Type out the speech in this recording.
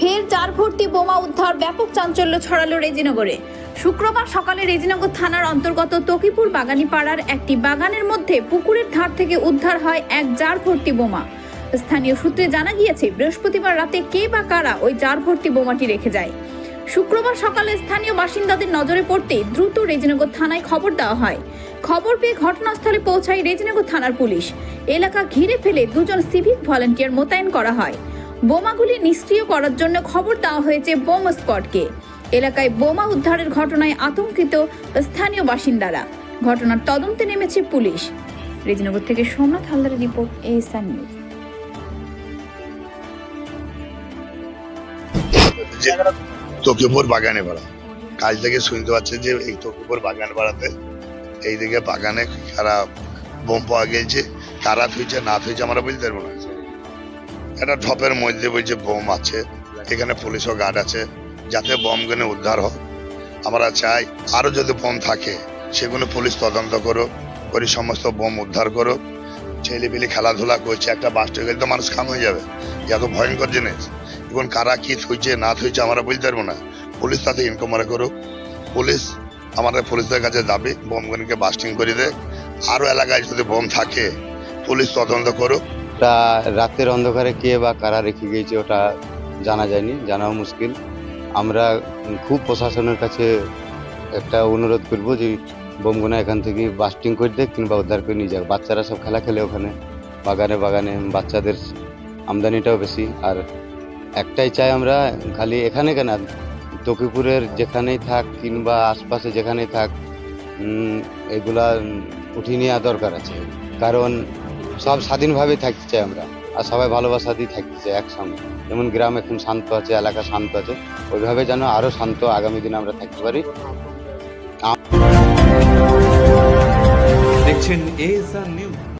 ফের চার ভর্তি বোমা উদ্ধার ব্যাপক চাঞ্চল্য ছড়ালো রেজিনগরে। শুক্রবার সকালে রেজিনগর থানার অন্তর্গত তকিপুর বাগানি পাড়ার একটি বাগানের মধ্যে পুকুরের ধার থেকে উদ্ধার হয় এক জার ভর্তি বোমা। স্থানীয় সূত্রে জানা গিয়েছে, বৃহস্পতিবার রাতে কে বা কারা ওই জার ভর্তি বোমাটি রেখে যায়। শুক্রবার সকালে স্থানীয় বাসিন্দাদের নজরে পড়তে দ্রুত রেজিনগর থানায় খবর দেওয়া হয়। খবর পেয়ে ঘটনাস্থলে পৌঁছায় রেজিনগর থানার পুলিশ। এলাকা ঘিরে ফেলে দুজন সিভিক ভলান্টিয়ার মোতায়েন করা হয়। বোমাগুলি নিষ্ক্রিয় করার জন্য খবর দেওয়া হয়েছে বোম স্কটকে এলাকায় বোমা উদ্ধারের ঘটনায় আতঙ্কিত স্থানীয় বাসিন্দারা। ঘটনার তদন্তে নেমেছে পুলিশ। রেজিনগর থেকে সোমনাথ হালদারের রিপোর্ট এএসআর নিউজ। যে বাগানে পাড়া কাজ থেকে শুনতে পাচ্ছে যে এই তকিপুর বাগান পাড়াতে এইদিকে বাগানে কারা বোম পাওয়া গেছে কারা থুইছে না থুইছে আমরা বলতে পারব না। একটা ঢপের মধ্যে বলছে বোম আছে, এখানে পুলিশও গার্ড আছে, যাতে বোম বোমগুলো উদ্ধার হোক। আমরা চাই আরও যদি বোম থাকে, সেগুলো পুলিশ তদন্ত করো করে সমস্ত বোম উদ্ধার করো ছেলেপিলি খেলাধুলা করছে, একটা বাস্টে গেলে তো মানুষ খাম হয়ে যাবে। এত ভয়ঙ্কর জিনিস। এখন কারা কি থুইছে, না থুইছে আমরা বলতে পারব না। পুলিশ তাতে ইনকোয়ারি করুক। পুলিশ আমাদের পুলিশদের কাছে দাবি বোমগুলিকে বাস্টিং করে দেয় আরও এলাকায় যদি বোম থাকে, পুলিশ তদন্ত করুক। ওটা রাতের অন্ধকারে কে বা কারা রেখে গিয়েছে ওটা জানা যায়নি, জানাও মুশকিল। আমরা খুব প্রশাসনের কাছে একটা অনুরোধ করব যে বোমগুনা এখান থেকে বাস্টিং করে দেয় কিংবা উদ্ধার করে নিয়ে যাক বাচ্চারা সব খেলা খেলে ওখানে, বাগানে বাগানে, বাচ্চাদের আমদানিটাও বেশি। আর একটাই চাই আমরা, খালি এখানে কেন? তকিপুরের যেখানেই থাক কিংবা আশপাশে যেখানেই থাক এগুলা উঠিয়ে নেওয়া দরকার আছে। কারণ সব স্বাধীনভাবে থাকতে চাই আমরা। আর সবাই ভালোবাসা দিয়ে থাকতে চাই একসঙ্গে। যেমন গ্রাম এখন শান্ত আছে, এলাকা শান্ত আছে, ওইভাবে যেন আরও শান্ত আগামী দিনে আমরা থাকতে পারি। দেখছেন নিউজ